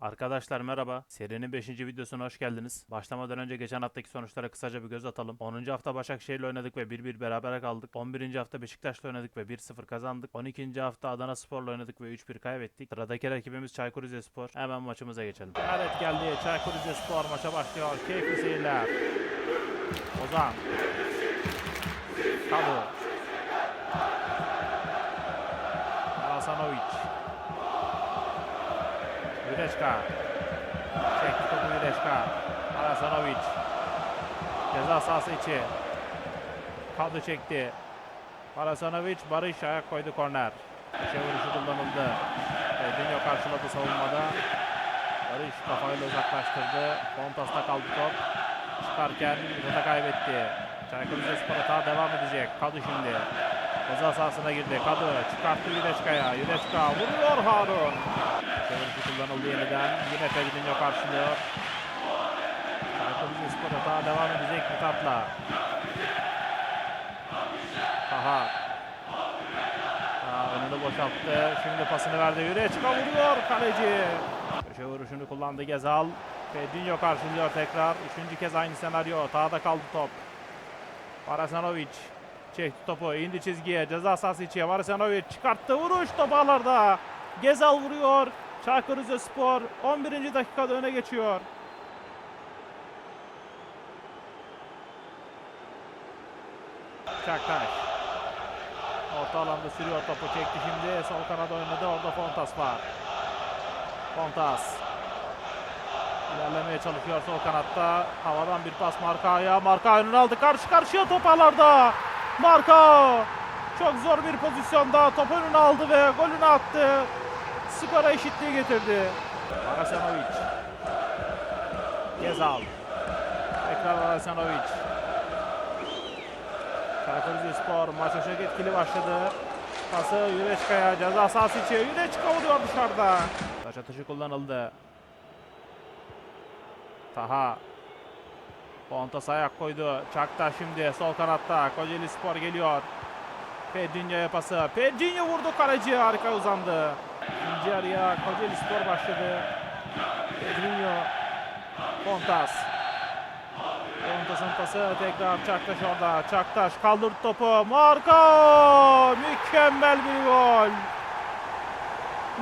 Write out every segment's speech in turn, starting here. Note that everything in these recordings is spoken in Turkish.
Arkadaşlar merhaba. Serinin 5. videosuna hoş geldiniz. Başlamadan önce geçen haftaki sonuçlara kısaca bir göz atalım. 10. hafta Başakşehir'le oynadık ve 1-1 berabere kaldık. 11. hafta Beşiktaş'la oynadık ve 1-0 kazandık. 12. hafta Adana Spor'la oynadık ve 3-1 kaybettik. Sıradaki rakibimiz Çaykur Rizespor. Hemen maçımıza geçelim. Evet geldi. Çaykur Rizespor maça başlıyor. Keyifli seyirler. Ozan. Kabu. Halasanovic. Yureşka. Çekti topu Yureşka. Arasanovic. Ceza sahası içi. Kadı çekti. Arasanovic Barış ayak koydu korner. Köşe vuruşu kullanıldı. Edinho karşıladı savunmada. Barış kafayla uzaklaştırdı. Fontas'ta kaldı top. Çıkarken rota kaybetti. Çaykur Rizespor hata devam edecek. Kadı şimdi. Ceza sahasına girdi. Kadı çıkarttı Yureşka'ya. Yureşka vuruyor Harun. Kullanıldı yeniden. Yine Ferdinand karşılıyor. Çaykur Rizespor hata devam edecek Mithat'la. Taha. Taha önünü boşalttı. Şimdi pasını verdi. Yüreçka vuruyor kaleci. Köşe vuruşunu kullandı Gezal. Ferdinand karşılıyor tekrar. Üçüncü kez aynı senaryo. Taha'da kaldı top. Varasanovic çekti topu. indi çizgiye. Ceza sahası içi. Varasanovic çıkarttı. Vuruş top ağlarda. Gezal vuruyor. Çaykur Rizespor 11. dakikada öne geçiyor. Çaktaş. Orta alanda sürüyor topu çekti şimdi. Sol kanada oynadı. Orada Fontas var. Fontas. İlerlemeye çalışıyor sol kanatta. Havadan bir pas Marka'ya. Marka önünü aldı. Karşı karşıya top ağlarda. Marka. Çok zor bir pozisyonda top önüne aldı ve golünü attı. Skora eşitliği getirdi. Arasanovic. Gezal. Tekrar Arasanovic. Çaykur Rizespor maça çok etkili başladı. Pası Yüreçka'ya ceza sahası içi. Yüreçka vuruyor dışarıda. Taş atışı kullanıldı. Taha. Pontas ayak koydu. Çakta şimdi sol kanatta. Kocaeli Spor geliyor. Pedrinho'ya pası. Pedrinho vurdu kaleci. Harika uzandı. İkinci yarıya Kocaeli Spor başladı. Pedrinho. Pontas. Pontas'ın pası tekrar Çaktaş orada. Çaktaş kaldırdı topu. Marka! Mükemmel bir gol.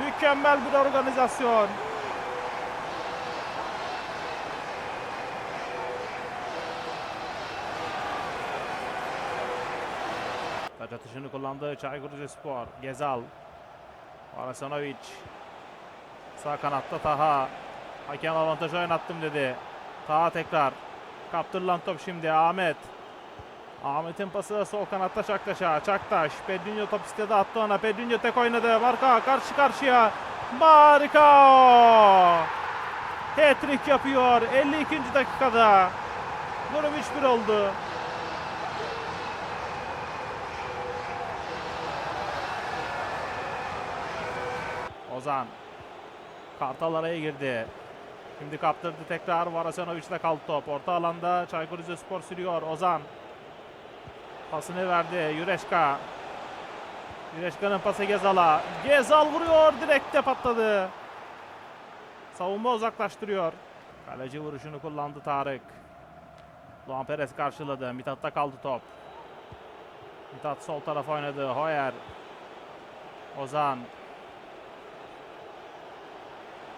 Mükemmel bir organizasyon. Taç atışını kullandı Çaykur Rizespor. Gezal. Arasanovic. Sağ kanatta Taha. Hakem avantajı oynattım dedi. Taha tekrar. Kaptırılan top şimdi Ahmet. Ahmet'in pası sol kanatta Çaktaş'a. Çaktaş. Pedrinho top istedi attı ona. Pedrinho tek oynadı. Marka karşı karşıya. Marka. Hat-trick yapıyor 52. dakikada. Durum 3-1 oldu. Ozan. Kartal araya girdi. Şimdi kaptırdı tekrar Varasanovic'de kaldı top. Orta alanda Çaykur Rizespor sürüyor. Ozan. Pasını verdi. Yüreşka. Yüreşka'nın pası Gezal'a. Gezal vuruyor. Direkte patladı. Savunma uzaklaştırıyor. Kaleci vuruşunu kullandı Tarık. Doğan Perez karşıladı. Mithat'ta kaldı top. Mithat sol tarafa oynadı. Hoyer. Ozan.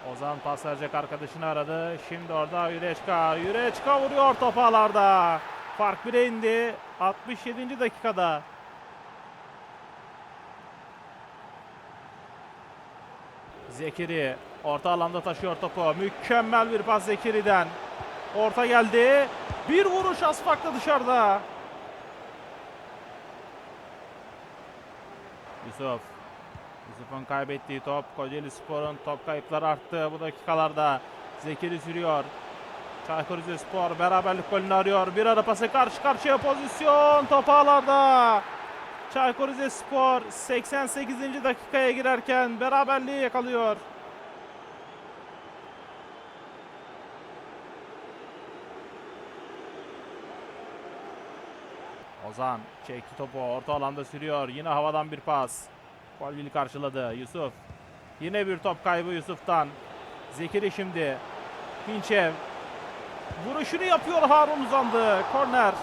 Ozan pas verecek arkadaşını aradı. Şimdi orada Yüreçka. Yüreçka vuruyor top ağlarda. Fark 1'e indi. 67. dakikada. Zekiri orta alanda taşıyor topu. Mükemmel bir pas Zekiri'den. Orta geldi. Bir vuruş az farklı dışarıda. Yusuf. Yusuf'un kaybettiği top. Kocaeli Spor'un top kayıpları arttı bu dakikalarda. Zekiri sürüyor. Çaykur Rizespor beraberlik golünü arıyor. Bir ara pası karşı karşıya pozisyon. Top ağlarda. Çaykur Rizespor 88. dakikaya girerken beraberliği yakalıyor. Ozan çekti topu orta alanda sürüyor. Yine havadan bir pas. Kolvili karşıladı. Yusuf. Yine bir top kaybı Yusuf'tan. Zekiri şimdi. Pinçev. Vuruşunu yapıyor Harun uzandı. Korner.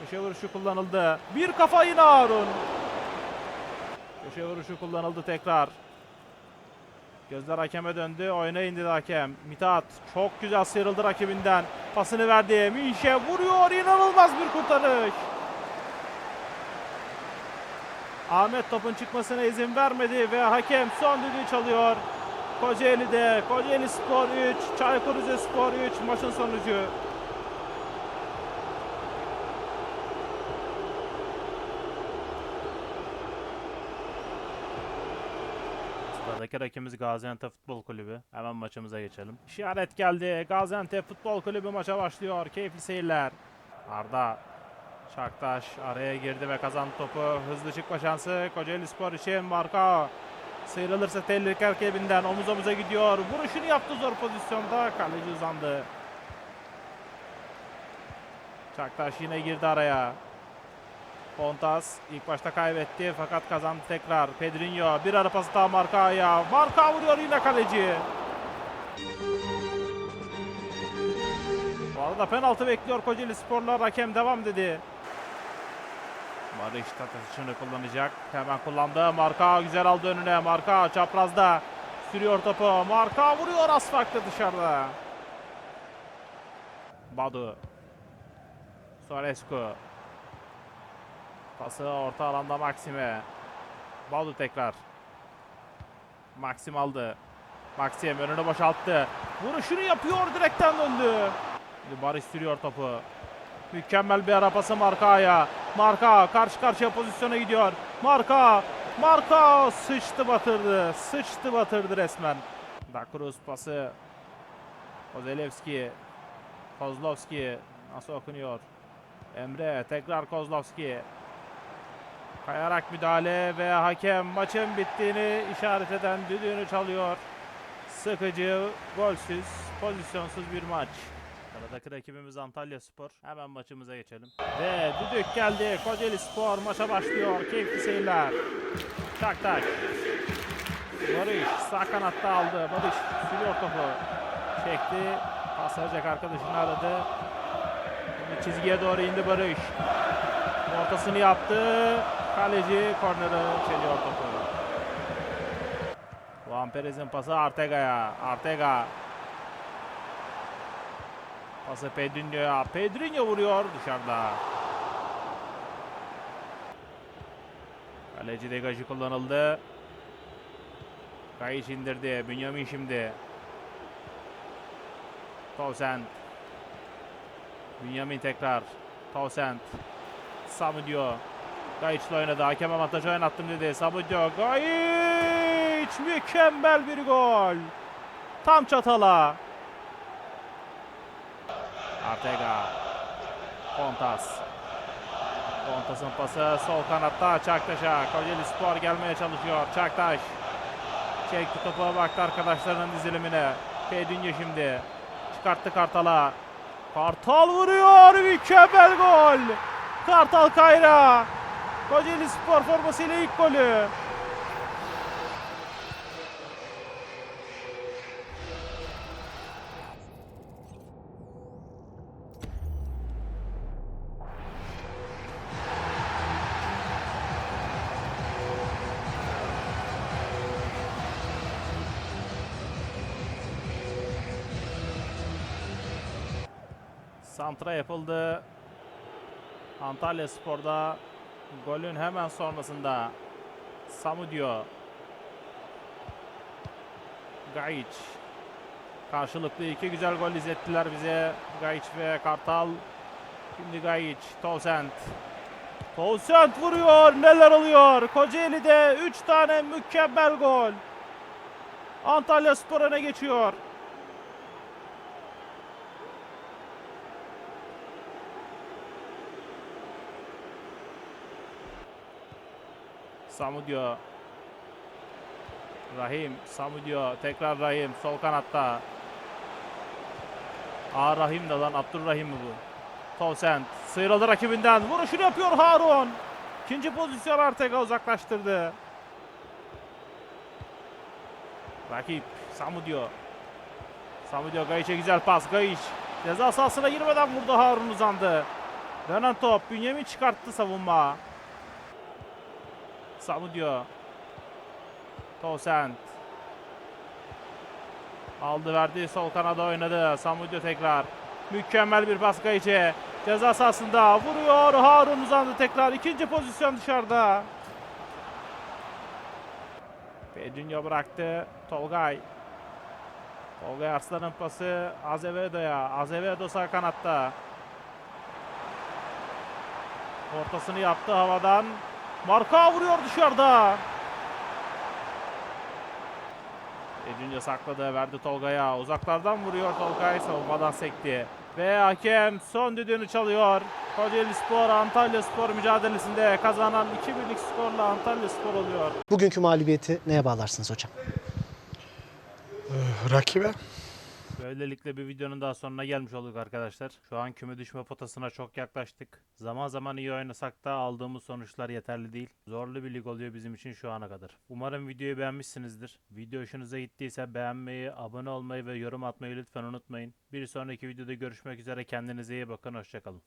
Köşe vuruşu kullanıldı. Bir kafa yine Harun. Köşe vuruşu kullanıldı tekrar. Gözler hakeme döndü. Oyuna indi hakem. Mithat çok güzel sıyrıldı rakibinden. Pasını verdi. Minşe vuruyor. İnanılmaz bir kurtarış. Ahmet topun çıkmasına izin vermedi ve hakem son düdüğü çalıyor. Kocaeli'de Kocaeli Spor 3, Çaykur Rizespor 3 maçın sonucu. Sıradaki rakibimiz Gaziantep Futbol Kulübü. Hemen maçımıza geçelim. İşaret geldi. Gaziantep Futbol Kulübü maça başlıyor. Keyifli seyirler. Arda Şaktaş araya girdi ve kazandı topu. Hızlı çıkma şansı Kocaeli Spor için marka. Sıyrılırsa tehlike rakibinden omuz omuza gidiyor. Vuruşunu yaptı zor pozisyonda. Kaleci uzandı. Çaktaş yine girdi araya. Pontas ilk başta kaybetti fakat kazandı tekrar. Pedrinho bir ara pası daha Marka'ya. Marka vuruyor yine kaleci. Bu arada penaltı bekliyor Kocaeli Sporlar. Hakem devam dedi. Barış atışını kullanacak. Hemen kullandı. Marka güzel aldı önüne. Marka çaprazda. Sürüyor topu. Marka vuruyor az farklı dışarıda. Badu. Sorescu. Pası orta alanda Maxime. Badu tekrar. Maxim aldı. Maxim önünü boşalttı. Vuruşunu yapıyor direkten döndü. Barış sürüyor topu. Mükemmel bir ara pası Marka'ya. Marka karşı karşıya pozisyona gidiyor. Marka. Marka sıçtı batırdı. Sıçtı batırdı resmen. Da pası. Kozelewski. Kozlovski. Nasıl okunuyor? Emre tekrar Kozlovski. Kayarak müdahale ve hakem maçın bittiğini işaret eden düdüğünü çalıyor. Sıkıcı, golsüz, pozisyonsuz bir maç. Sıradaki rakibimiz Antalya Spor. Hemen maçımıza geçelim. Ve düdük geldi. Kocaeli Spor maça başlıyor. Keyifli seyirler. Şaktaş. Barış sağ kanatta aldı. Barış sürüyor topu. Çekti. Pas verecek arkadaşını aradı. Şimdi çizgiye doğru indi Barış. Ortasını yaptı. Kaleci korneri çeliyor topu. Juan Perez'in pası Artega'ya. Artega. Pası Pedrinho'ya. Pedrinho vuruyor dışarıda. Kaleci degajı kullanıldı. Kayış indirdi. Bünyamin şimdi. Towsend. Bünyamin tekrar. Towsend. Samudio. Gayiç'le oynadı. Hakem avantajı oynattım dedi. Samudio. Gayiç! Mükemmel bir gol. Tam çatala. Artega. Pontas. Pontas'ın pası sol kanatta Çaktaş'a. Kocaeli Spor gelmeye çalışıyor. Çaktaş. Çekti topa baktı arkadaşlarının dizilimine. Pedinho şimdi. Çıkarttı Kartal'a. Kartal vuruyor. Mükemmel gol. Kartal Kayra. Kocaeli Spor formasıyla ilk golü. Santra yapıldı. Antalya Spor'da golün hemen sonrasında Samudio Gayiç karşılıklı iki güzel gol izlettiler bize. Gayiç ve Kartal. Şimdi Gayiç Towsend Towsend vuruyor neler oluyor? Kocaeli'de 3 tane mükemmel gol. Antalya Spor öne geçiyor Samudio. Rahim. Samudio. Tekrar Rahim. Sol kanatta. Aa Rahim de lan. Abdurrahim mi bu? Towsend. Sıyrıldı rakibinden. Vuruşunu yapıyor Harun. İkinci pozisyon Artega uzaklaştırdı. Rakip. Samudio. Samudio Gayiç'e güzel pas. Gayiç ceza sahasına girmeden vurdu Harun uzandı. Dönen top. Bünyamin çıkarttı savunma. Samudio. Tosent. Aldı verdi sol kanada oynadı. Samudio tekrar. Mükemmel bir pas Gayiç'e. Ceza sahasında vuruyor. Harun uzandı tekrar. İkinci pozisyon dışarıda. Pedrinho bıraktı. Tolgay. Tolgay Arslan'ın pası Azevedo'ya. Azevedo sağ kanatta. Ortasını yaptı havadan. Marka vuruyor dışarıda. Pedrinho sakladı. Verdi Tolgay'a. Uzaklardan vuruyor Tolgay. Savunmadan sekti. Ve hakem son düdüğünü çalıyor. Kocaeli Spor Antalya Spor mücadelesinde kazanan 2-1'lik skorla Antalya Spor oluyor. Bugünkü mağlubiyeti neye bağlarsınız hocam? Rakibe Böylelikle bir videonun daha sonuna gelmiş olduk arkadaşlar. Şu an küme düşme potasına çok yaklaştık. Zaman zaman iyi oynasak da aldığımız sonuçlar yeterli değil. Zorlu bir lig oluyor bizim için şu ana kadar. Umarım videoyu beğenmişsinizdir. Video hoşunuza gittiyse beğenmeyi, abone olmayı ve yorum atmayı lütfen unutmayın. Bir sonraki videoda görüşmek üzere. Kendinize iyi bakın. Hoşçakalın.